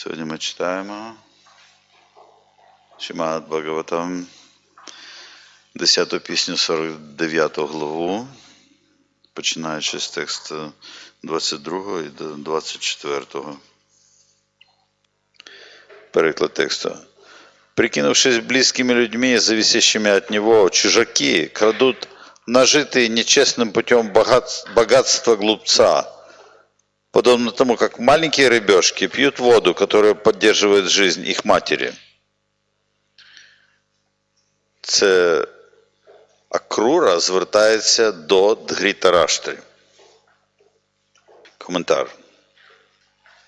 Сьогодні ми читаємо Шимат Бхагаватам, 10 пісню 49 главу, починаючи з тексту 22 і до 24. Переклад тексту. Прикинувшись близкими людьми, зависящими от него, чужаки крадут нажитые нечестным путем богат- богатство глупца, подобно тому, как маленькие рыбешки пьют воду, которая поддерживает жизнь их матери. Це Акрура звертається до Дгрітараштри. Комментар.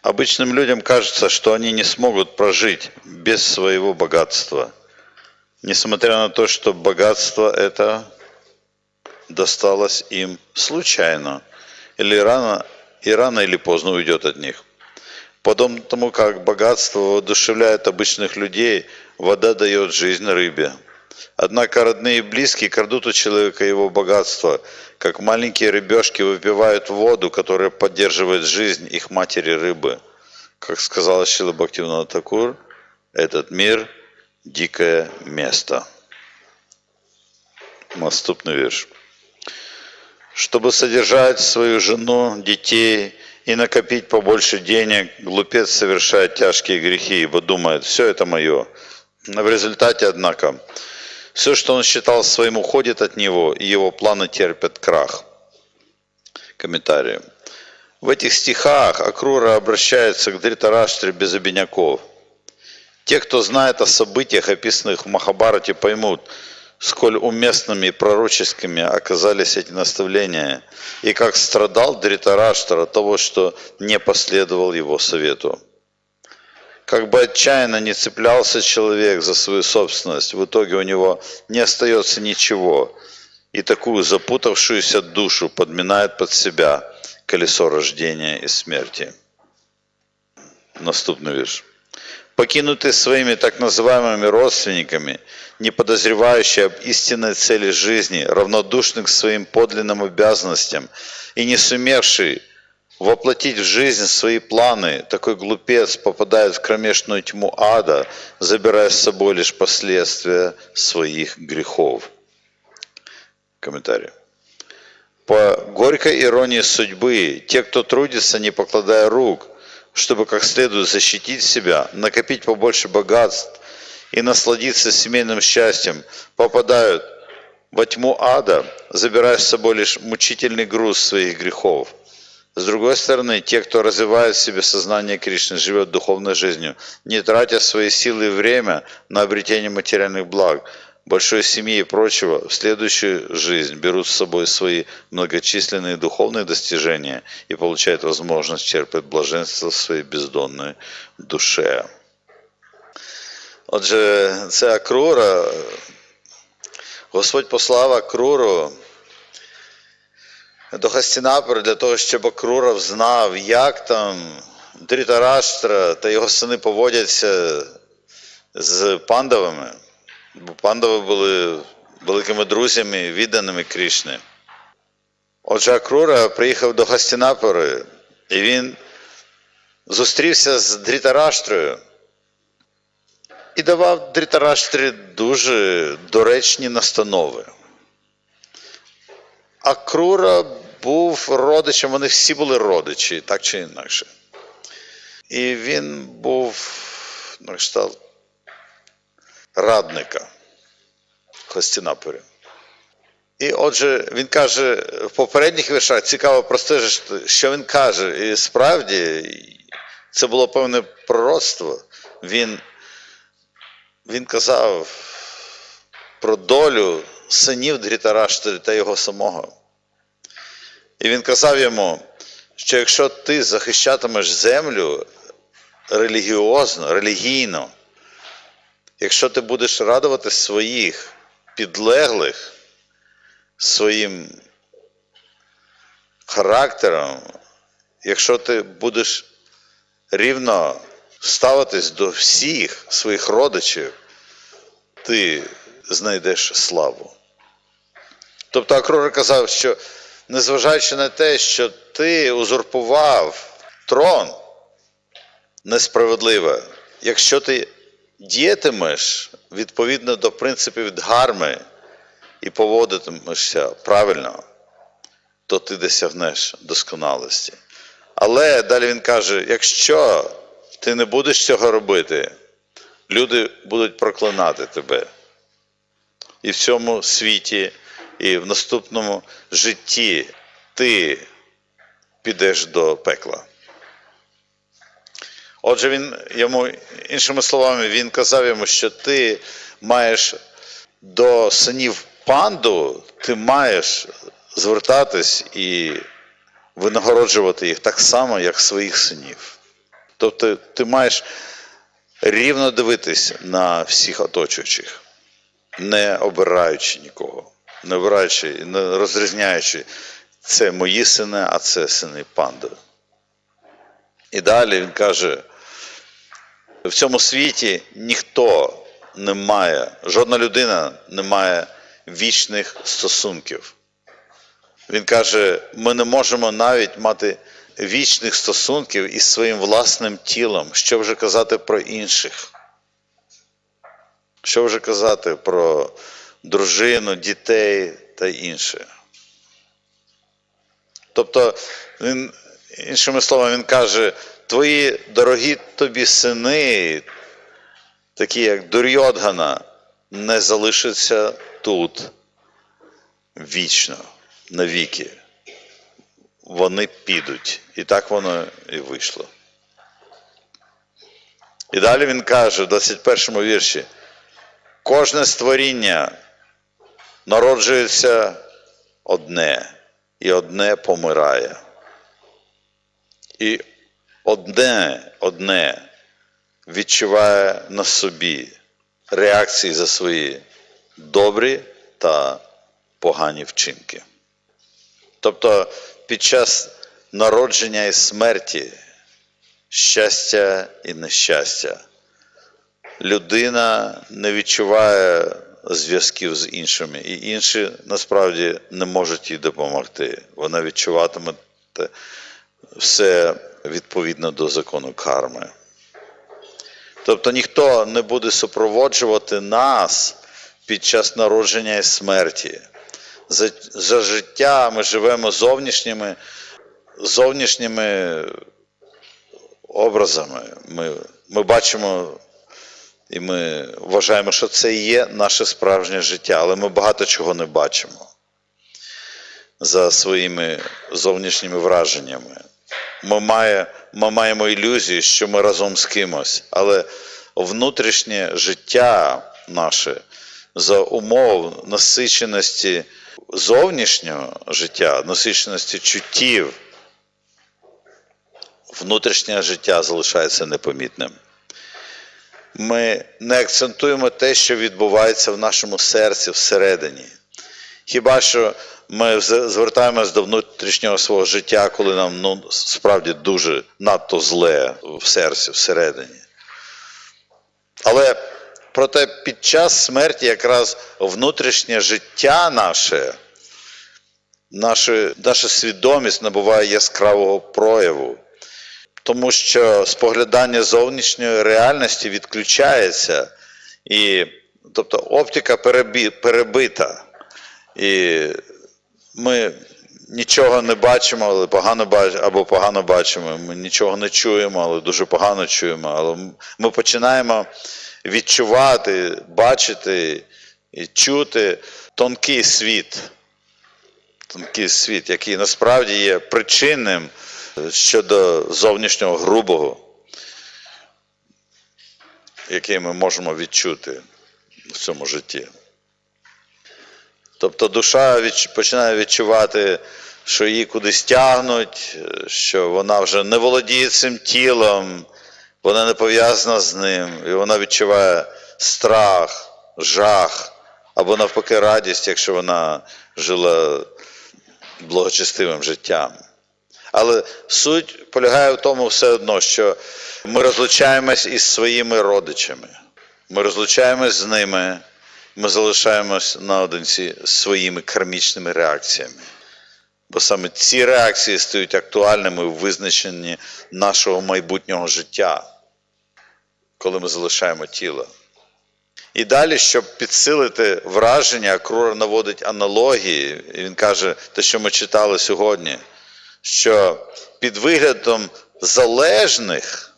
Обычным людям кажется, что они не смогут прожить без своего богатства, несмотря на то, что богатство это досталось им случайно или рано, и рано или поздно уйдет от них. Подобно тому, как богатство воодушевляет обычных людей, вода дает жизнь рыбе. Однако родные и близкие крадут у человека его богатство, как маленькие рыбешки выпивают воду, которая поддерживает жизнь их матери рыбы. Как сказала Шила Бхактивinoda Такур, этот мир – дикое место. Наступный вірш. Чтобы содержать свою жену, детей и накопить побольше денег, глупец совершает тяжкие грехи, ибо думает, все это мое. Но в результате, однако, все, что он считал своим, уходит от него, и его планы терпят крах. Комментарий. В этих стихах Акрура обращается к Дритараштре без обиняков. Те, кто знает о событиях, описанных в Махабарате, поймут, сколь уместными и пророческими оказались эти наставления, и как страдал Дритараштра от того, что не последовал его совету. Как бы отчаянно не цеплялся человек за свою собственность, в итоге у него не остается ничего, и такую запутавшуюся душу подминает под себя колесо рождения и смерти. Наступный вірш. Покинутый своими так называемыми родственниками, не подозревающий об истинной цели жизни, равнодушный к своим подлинным обязанностям и не сумевший воплотить в жизнь свои планы, такой глупец попадает в кромешную тьму ада, забирая с собой лишь последствия своих грехов. Комментарий. По горькой иронии судьбы, те, кто трудится, не покладая рук, чтобы как следует защитить себя, накопить побольше богатств и насладиться семейным счастьем, попадают во тьму ада, забирая с собой лишь мучительный груз своих грехов. С другой стороны, те, кто развивает в себе сознание Кришны, живет духовной жизнью, не тратя свои силы и время на обретение материальных благ, большой семьи и прочего, в следующую жизнь берут с собой свои многочисленные духовные достижения и получают возможность черпать блаженство в своей бездонной душе. Отже, це Акрура. Господь послав Акруру до Хастінапора для того, щоб Акрура знав, як там Дрітараштра та його сини поводяться з пандавами. Бо пандави були великими друзями, відданими Крішни. Отже, Акрура приїхав до Хастінапори, і він зустрівся з Дрітараштрою і давав Дрітараштрі дуже доречні настанови. Акрура був родичем, вони всі були родичі, так чи інакше. І він був на кшталт радника в І отже, він каже в попередніх віршах цікаво простежити, що він каже. І справді це було певне пророцтво. Він, він казав про долю синів Дрітараштри та його самого. І він казав йому, що якщо ти захищатимеш землю релігіозно, релігійно, якщо ти будеш радувати своїх підлеглих своїм характером, якщо ти будеш рівно ставитись до всіх своїх родичів, ти знайдеш славу. Тобто Акрура казав, що незважаючи на те, що ти узурпував трон, несправедливе. Якщо ти діятимеш відповідно до принципів дгарми і поводитимешся правильно, то ти досягнеш досконалості. Але далі він каже: якщо ти не будеш цього робити, люди будуть проклинати тебе. І в цьому світі, і в наступному житті ти підеш до пекла. Отже, він йому, іншими словами, він казав йому, що ти маєш до синів панду, ти маєш звертатись і винагороджувати їх так само, як своїх синів. Тобто ти маєш рівно дивитись на всіх оточуючих, не обираючи нікого, не обираючи, не розрізняючи, це мої сини, а це сини панди. І далі він каже: в цьому світі ніхто не має, жодна людина не має вічних стосунків. Він каже: ми не можемо навіть мати вічних стосунків із своїм власним тілом, що вже казати про інших. Що вже казати про дружину, дітей та інше. Тобто, він, іншими словами, він каже, твої дорогі тобі сини, такі як Дурьодгана, не залишаться тут вічно, навіки. Вони підуть. І так воно і вийшло. І далі він каже в 21 му вірші: кожне створіння народжується одне, і одне помирає. І одне, одне відчуває на собі реакції за свої добрі та погані вчинки. Тобто під час народження і смерті, щастя і нещастя, людина не відчуває зв'язків з іншими, і інші насправді не можуть їй допомогти. Вона відчуватиме все відповідно до закону карми. Тобто ніхто не буде супроводжувати нас під час народження і смерті. За, за життя ми живемо зовнішніми, зовнішніми образами. Ми, ми бачимо і ми вважаємо, що це є наше справжнє життя, але ми багато чого не бачимо за своїми зовнішніми враженнями. Ми, має, ми маємо ілюзію, що ми разом з кимось, але внутрішнє життя наше за умов насиченості зовнішнього життя, насиченості чуттів, внутрішнє життя залишається непомітним. Ми не акцентуємо те, що відбувається в нашому серці всередині. Хіба що ми звертаємось до внутрішнього свого життя, коли нам ну, справді дуже надто зле в серці, всередині. Але проте під час смерті якраз внутрішнє життя наше, наше, наша свідомість набуває яскравого прояву, тому що споглядання зовнішньої реальності відключається, і, тобто оптика перебі, перебита. І ми нічого не бачимо, але погано бачимо, або погано бачимо. Ми нічого не чуємо, але дуже погано чуємо. Але ми починаємо відчувати, бачити і чути тонкий світ. Тонкий світ, який насправді є причинним щодо зовнішнього грубого, який ми можемо відчути в цьому житті. Тобто душа відч- починає відчувати, що її кудись тягнуть, що вона вже не володіє цим тілом, вона не пов'язана з ним, і вона відчуває страх, жах, або навпаки радість, якщо вона жила благочестивим життям. Але суть полягає в тому все одно, що ми розлучаємось із своїми родичами, ми розлучаємось з ними, ми залишаємось наодинці своїми кармічними реакціями. Бо саме ці реакції стають актуальними у визначенні нашого майбутнього життя. коли ми залишаємо тіло. І далі, щоб підсилити враження, Акрура наводить аналогії, і він каже, те, що ми читали сьогодні, що під виглядом залежних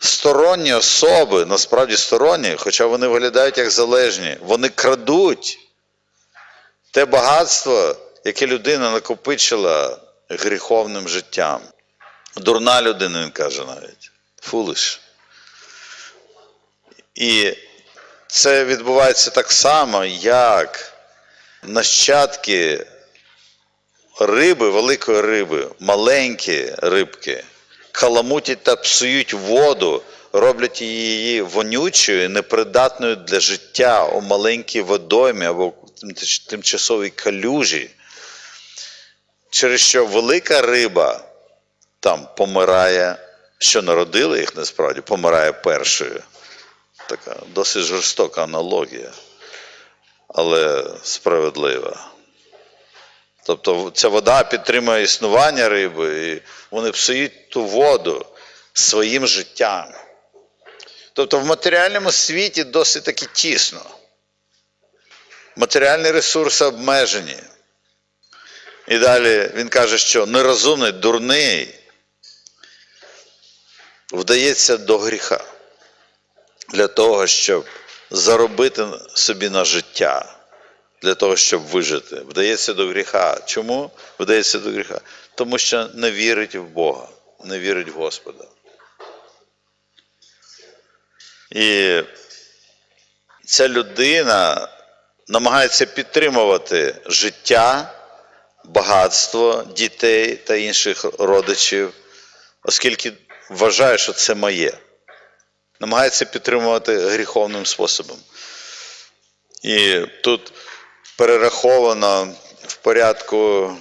сторонні особи, насправді сторонні, хоча вони виглядають як залежні, вони крадуть те багатство, яке людина накопичила гріховним життям. Дурна людина, він каже навіть. Фулиш. І це відбувається так само, як нащадки риби, великої риби, маленькі рибки, каламутять та псують воду, роблять її вонючою, непридатною для життя у маленькій водоймі або тимчасовій калюжі, через що велика риба там помирає, що народила їх насправді, помирає першою. Така досить жорстока аналогія, але справедлива. Тобто ця вода підтримує існування риби, і вони псують ту воду своїм життям. Тобто в матеріальному світі досить таки тісно. Матеріальні ресурси обмежені. І далі він каже, що нерозумний, дурний вдається до гріха для того, щоб заробити собі на життя, для того, щоб вижити. Вдається до гріха. Чому вдається до гріха? Тому що не вірить в Бога, не вірить в Господа. І ця людина намагається підтримувати життя, багатство дітей та інших родичів, оскільки вважає, що це моє намагається підтримувати гріховним способом. І тут перераховано в порядку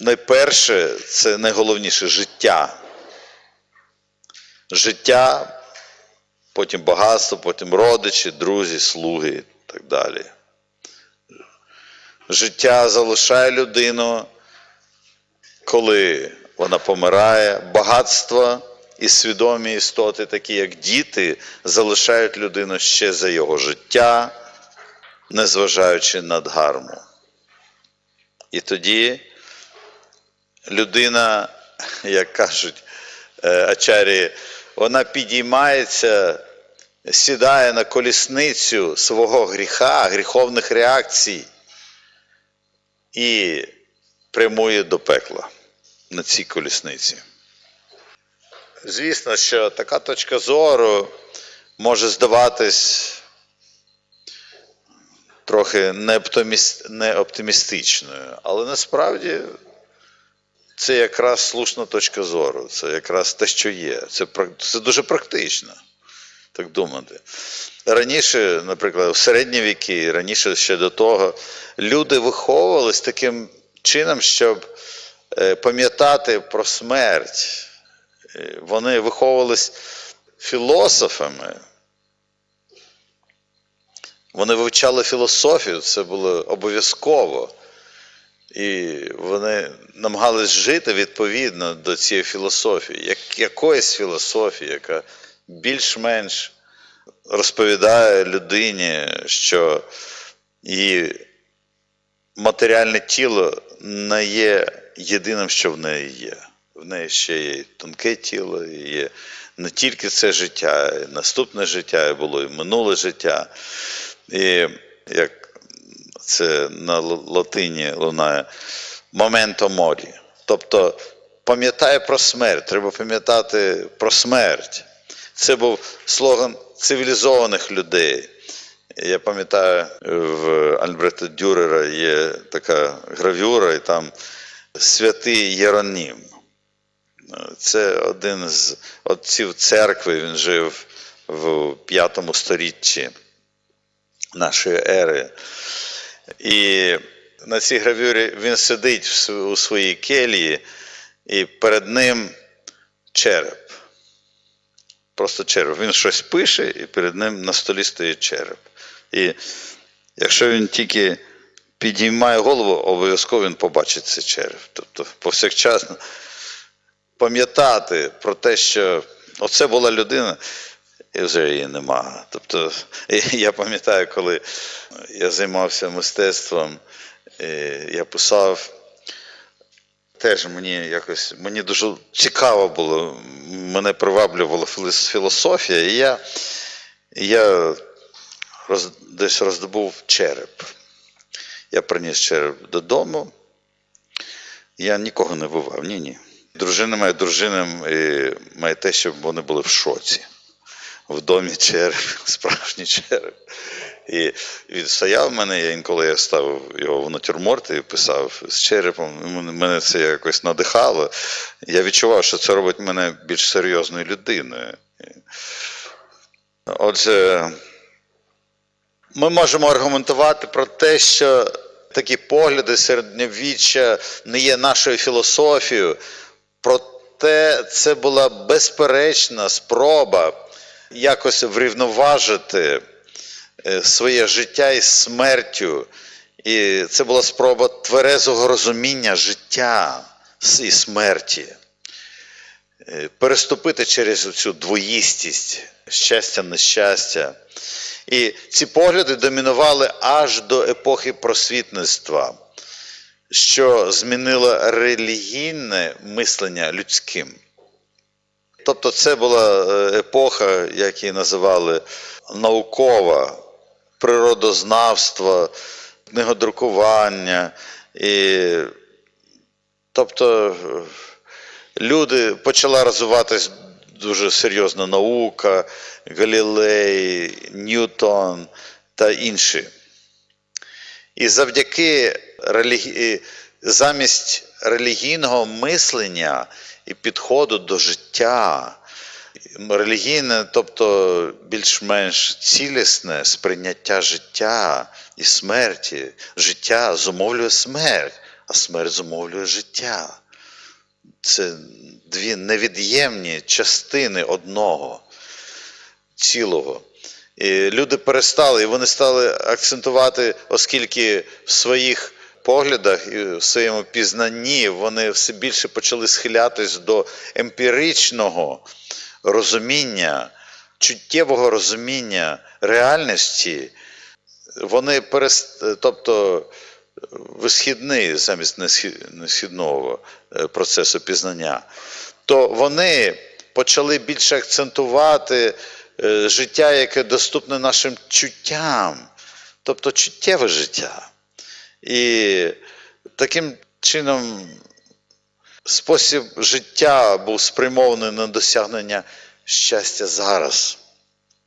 найперше, це найголовніше життя. Життя, потім багатство, потім родичі, друзі, слуги і так далі. Життя залишає людину, коли вона помирає, багатство і свідомі істоти, такі як діти, залишають людину ще за його життя, незважаючи на дгарму. І тоді людина, як кажуть е, ачарі, вона підіймається, сідає на колісницю свого гріха, гріховних реакцій і прямує до пекла на цій колісниці. Звісно, що така точка зору може здаватись трохи неоптимістичною, але насправді це якраз слушна точка зору, це якраз те, що є. Це, це дуже практично, так думати. Раніше, наприклад, в середні віки, раніше ще до того, люди виховувались таким чином, щоб е, пам'ятати про смерть. Е, Вони виховувались філософами. Вони вивчали філософію, це було обов'язково. І вони намагались жити відповідно до цієї філософії, як якоїсь філософії, яка більш-менш розповідає людині, що її матеріальне тіло не є єдиним, що в неї є. В неї ще є тонке тіло, і є не тільки це життя, і наступне життя, і було і минуле життя. І як це на латині лунає моменто морі. Тобто пам'ятає про смерть, треба пам'ятати про смерть. Це був слоган цивілізованих людей. Я пам'ятаю, в Альбрета Дюрера є така гравюра, і там святий Єронім. Це один з отців церкви, він жив в п'ятому сторіччі нашої ери. І на цій гравюрі він сидить у своїй келії, і перед ним череп. Просто череп. Він щось пише, і перед ним на столі стоїть череп. І якщо він тільки підіймає голову, обов'язково він побачить цей череп. Тобто, повсякчасно пам'ятати про те, що оце була людина, і вже її нема. Тобто, я пам'ятаю, коли я займався мистецтвом, я писав. Теж мені якось мені дуже цікаво було, мене приваблювала філософія, і я, я роз, десь роздобув череп. Я приніс череп додому. Я нікого не бував, ні, ні. Дружина моя дружина має те, щоб вони були в шоці. В домі череп, справжній череп. І він стояв в мене, я інколи ставив його в натюрморт і писав з черепом. Мене це якось надихало. Я відчував, що це робить мене більш серйозною людиною. Отже, ми можемо аргументувати про те, що такі погляди середньовіччя не є нашою філософією, проте це була безперечна спроба якось врівноважити е, своє життя із смертю. І це була спроба тверезого розуміння життя і смерті. Е, Переступити через цю двоїстість, щастя, нещастя. І ці погляди домінували аж до епохи просвітництва, що змінило релігійне мислення людським. Тобто це була е, епоха, як її називали, наукова, природознавство, книгодрукування. І, тобто люди почала розвиватись дуже серйозна наука, Галілей, Ньютон та інші. І завдяки релігі... замість релігійного мислення і підходу до життя, релігійне, тобто більш-менш цілісне сприйняття життя і смерті. Життя зумовлює смерть, а смерть зумовлює життя. Це дві невід'ємні частини одного цілого. І люди перестали, і вони стали акцентувати, оскільки в своїх поглядах і в своєму пізнанні вони все більше почали схилятись до емпіричного розуміння, чуттєвого розуміння реальності. Вони перест... тобто висхідний замість несхідного е, процесу пізнання, то вони почали більше акцентувати е, життя, яке доступне нашим чуттям, тобто чуттєве життя. І таким чином спосіб життя був спрямований на досягнення щастя зараз.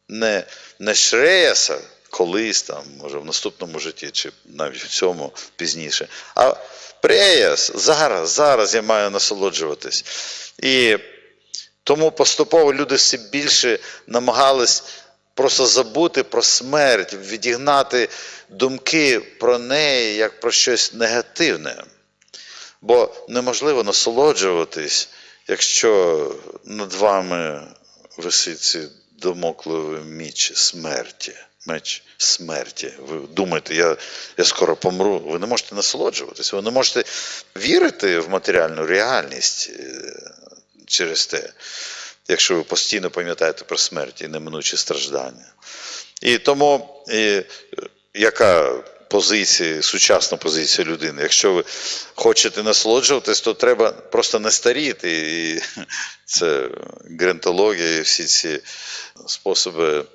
Не, не шреяса колись там, може, в наступному житті, чи навіть в цьому пізніше, а преяс зараз, зараз я маю насолоджуватись. І тому поступово люди все більше намагались просто забути про смерть, відігнати думки про неї як про щось негативне. Бо неможливо насолоджуватись, якщо над вами висить цей домокловий міч смерті. Меч смерті. Ви думаєте, я, я скоро помру. Ви не можете насолоджуватись, ви не можете вірити в матеріальну реальність е, через те, якщо ви постійно пам'ятаєте про смерть і неминучі страждання. І тому, і, яка позиція, сучасна позиція людини? Якщо ви хочете насолоджуватись, то треба просто не старіти. І це грентологія, і всі ці способи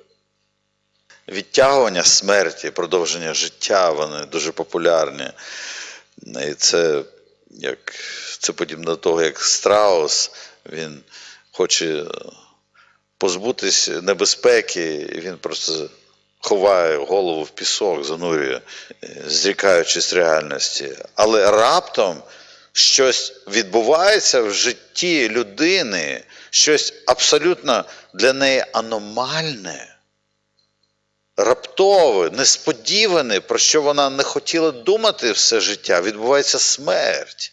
відтягування смерті, продовження життя, вони дуже популярні. І це, як, це подібно до того, як страус, він хоче позбутись небезпеки, і він просто ховає голову в пісок, занурює, е, зрікаючись реальності. Але раптом щось відбувається в житті людини, щось абсолютно для неї аномальне раптове, несподіване, про що вона не хотіла думати все життя, відбувається смерть.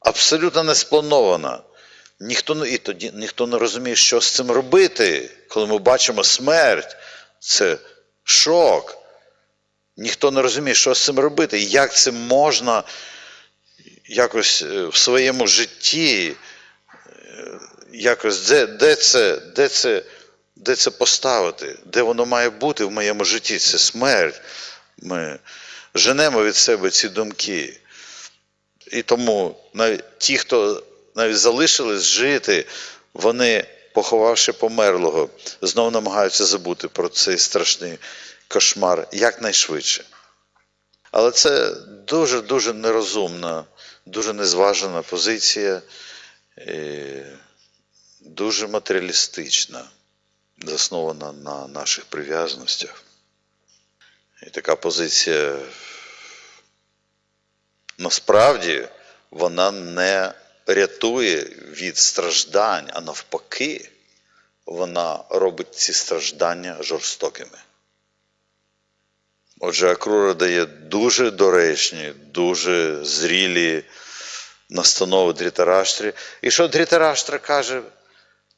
Абсолютно не спланована. Ніхто, і тоді ніхто не розуміє, що з цим робити, коли ми бачимо смерть. Це шок. Ніхто не розуміє, що з цим робити, як це можна якось е, в своєму житті е, якось де, де, це, де, це, де це поставити, де воно має бути в моєму житті? Це смерть. Ми женемо від себе ці думки. І тому навіть ті, хто навіть залишились жити, вони, поховавши померлого, знову намагаються забути про цей страшний кошмар якнайшвидше. Але це дуже-дуже нерозумна, дуже незважена позиція, дуже матеріалістична, заснована на наших прив'язаностях. І така позиція насправді вона не рятує від страждань, а навпаки, вона робить ці страждання жорстокими. Отже, Акрура дає дуже доречні, дуже зрілі настанови Дрітараштрі. І що Дрітараштра каже?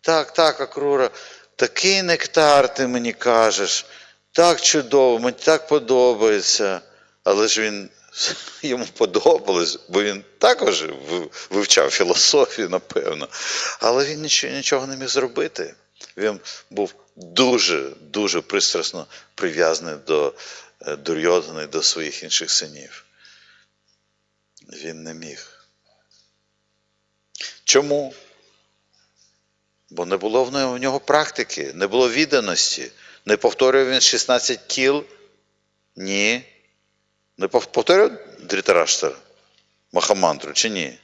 Так, так, Акрура, такий нектар ти мені кажеш, так чудово, мені так подобається. Але ж він йому подобалось, бо він також вивчав філософію, напевно. Але він нічого, нічого не міг зробити. Він був дуже, дуже пристрасно прив'язаний до е, Дурйодани, до своїх інших синів. Він не міг. Чому? Бо не було в нього практики, не було відданості. Не повторював він 16 кіл? Ні. Не пов- повторював Дрітараштар Махамантру чи ні?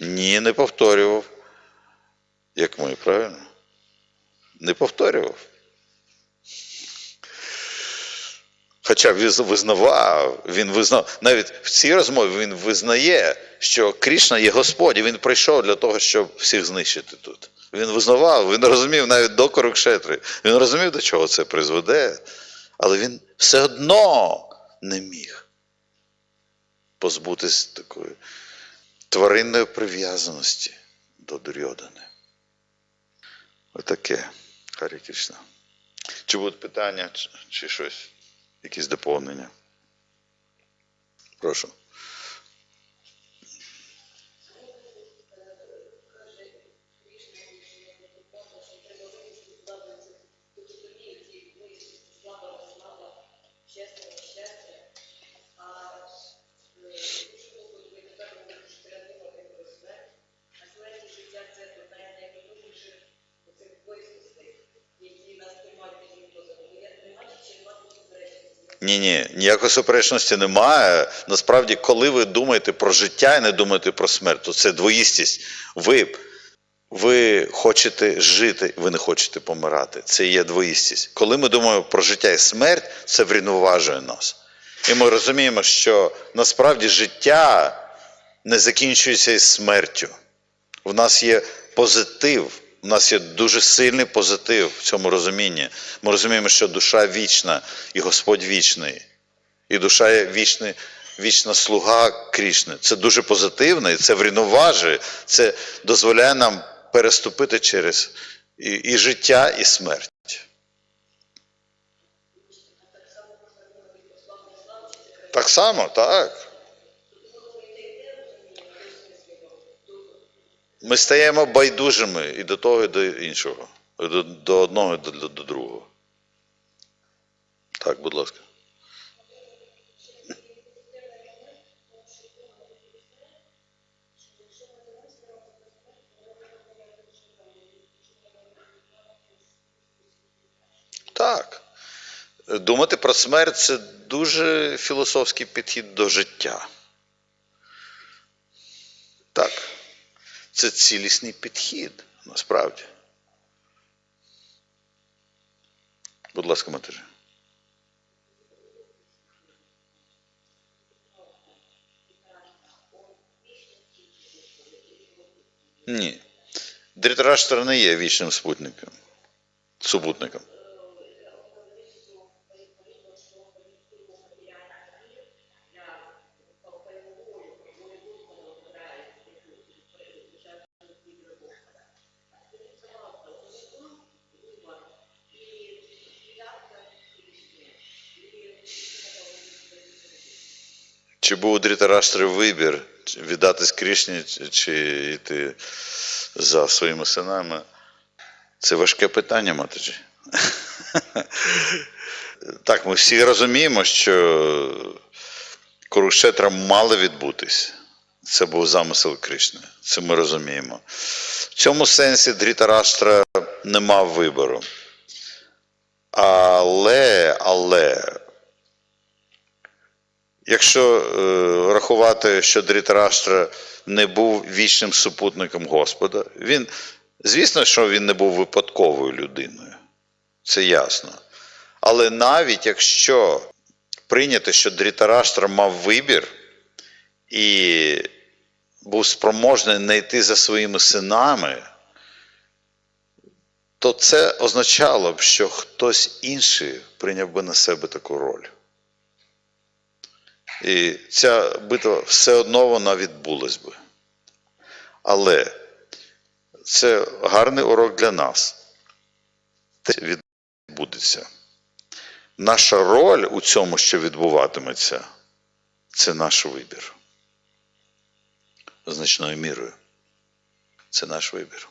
Ні, не повторював. Як ми, правильно? Не повторював. Хоча визнавав, він визнав, навіть в цій розмові він визнає, що Крішна є Господь, і він прийшов для того, щоб всіх знищити тут. Він визнавав, він розумів навіть до Корокшетри, він розумів, до чого це призведе, але він все одно не міг позбутись такої тваринної прив'язаності до Дурьодани. Отаке, Харі Кришна. Чи будуть питання, чи щось, якісь доповнення? Прошу. Ні, ні, ніякої суперечності немає. Насправді, коли ви думаєте про життя і не думаєте про смерть, то це двоїстість. Ви, ви хочете жити, ви не хочете помирати. Це є двоїстість. Коли ми думаємо про життя і смерть, це врівноважує нас. І ми розуміємо, що насправді життя не закінчується із смертю. В нас є позитив, у нас є дуже сильний позитив в цьому розумінні. Ми розуміємо, що душа вічна і Господь вічний. І душа є вічний, вічна слуга Крішни. Це дуже позитивно, і це врівноважує, це дозволяє нам переступити через і, і життя, і смерть. Так само, так. Ми стаємо байдужими і до того, і до іншого, до, до одного, і до, до, до другого. Так, будь ласка. Так. Думати про смерть це дуже філософський підхід до життя. Так. Це цілісний підхід, насправді. Будь ласка, матері. Ні. Дрітараштра не є вічним спутником. Супутником. Дрітараштри вибір віддатись Крішні, чи- йти за своїми синами. Це важке питання, Матаджі. Так, ми всі розуміємо, що Курукшетра мало відбутись. Це був замисел Кришни. Це ми розуміємо. В цьому сенсі Дрітараштра не мав вибору. Але, але, якщо е, рахувати, що Дрітараштра не був вічним супутником Господа, він, звісно, що він не був випадковою людиною. Це ясно. Але навіть якщо прийняти, що Дрітараштра мав вибір і був спроможний не йти за своїми синами, то це означало б, що хтось інший прийняв би на себе таку роль. І ця битва все одно вона відбулась би. Але це гарний урок для нас. Це відбудеться. Наша роль у цьому, що відбуватиметься, це наш вибір. Значною мірою. Це наш вибір.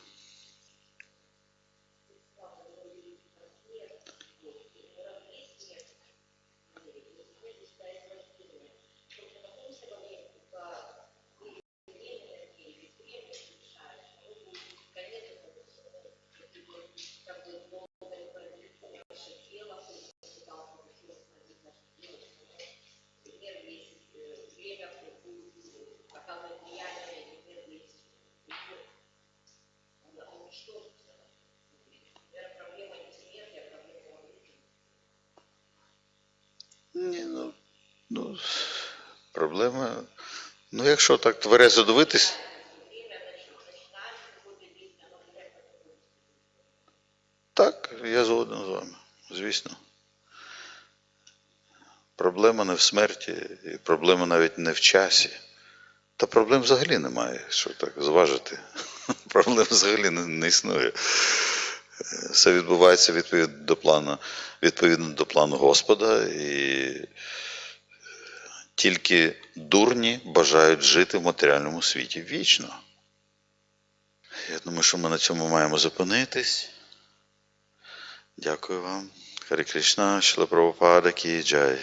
Проблема. Ну, якщо так тверезо дивитись, так, я згоден з вами, звісно. Проблема не в смерті, і проблема навіть не в часі. Та проблем взагалі немає, що так зважити. Проблем взагалі не, не існує. Все відбувається відповідно до плану, відповідно до плану Господа, і тільки дурні бажають жити в матеріальному світі вічно. Я думаю, що ми на цьому маємо зупинитись. Дякую вам. Харі Кришна, Шила Прабхупада Джай.